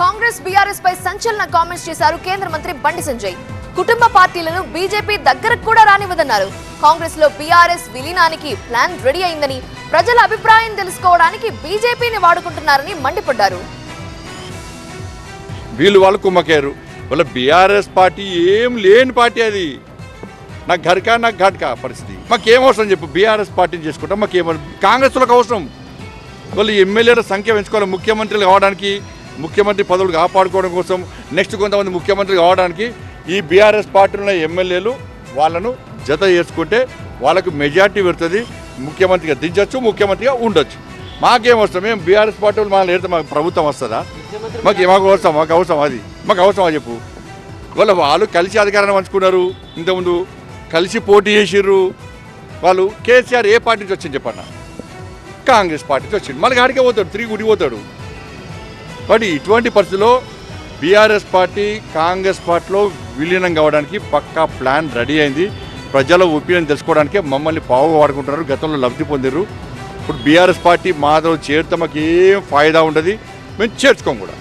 Congress BRS పై సంచలన comments చేశారు కేంద్ర మంత్రి బండి సంజయ్. కుటుంబ పార్టీలను బీజేపీ దగ్గరకు కూడా రానివ్వదన్నారు. కాంగ్రెస్లో బీఆర్ఎస్ విలీనానికి ప్లాన్ రెడీ అయిందని ప్రజల అభిప్రాయం తెలుసుకోవడానికి బీజేపీని వాడుకుంటున్నారని మండిపడ్డారు. వీళ్ళు వాళ్ళు కుమ్మకేరు. వాళ్ళ బీఆర్ఎస్ పార్టీ ఏం లేని పార్టీ అది. నాకు ఘర్కా నాకు ఘట్కా పరిస్థితి. మాకేం అవసరం చెప్పు బీఆర్ఎస్ పార్టీని చేసుకుంటాం మాకేం కాంగ్రెస్ వాళ్ళకి అవసరం. వాళ్ళు ఎమ్మెల్యేల సంఖ్య పెంచుకోవాలి ముఖ్యమంత్రులు కావడానికి ముఖ్యమంత్రి పదవులు కాపాడుకోవడం కోసం నెక్స్ట్ కొంతమంది ముఖ్యమంత్రులు కావడానికి ఈ బీఆర్ఎస్ పార్టీలో ఉన్న ఎమ్మెల్యేలు వాళ్ళను జత చేసుకుంటే వాళ్ళకు మెజార్టీ పెడుతుంది. ముఖ్యమంత్రిగా దించవచ్చు ముఖ్యమంత్రిగా ఉండొచ్చు. మాకేం అవసరం? మేము బీఆర్ఎస్ పార్టీ వాళ్ళు మనల్ని ఏడితే మాకు ప్రభుత్వం వస్తుందా? మాకు మాకు అవసరం మాకు అవసరం అది. మాకు అవసరం అది చెప్పు. వాళ్ళ వాళ్ళు కలిసి అధికారాన్ని పంచుకున్నారు. ఇంతకుముందు కలిసి పోటీ చేసిర్రు. వాళ్ళు కేసీఆర్ ఏ పార్టీ నుంచి వచ్చింది చెప్పన్న? కాంగ్రెస్ పార్టీ నుంచి వచ్చింది మళ్ళీ గాడికే పోతాడు తిరిగి గుడి పోతాడు. బట్ ఇటువంటి పరిస్థితిలో బీఆర్ఎస్ పార్టీ కాంగ్రెస్ పార్టీలో విలీనం కావడానికి పక్కా ప్లాన్ రెడీ అయింది. ప్రజల ఒపీనియన్ తెలుసుకోవడానికే మమ్మల్ని పావుగా వాడుకుంటున్నారు. గతంలో లబ్ధి పొందిరు ఇప్పుడు బీఆర్ఎస్ పార్టీ మాతో చేరితే మాకు ఏం ఫాయిదా ఉండదు. మేము చేర్చుకోం కూడా.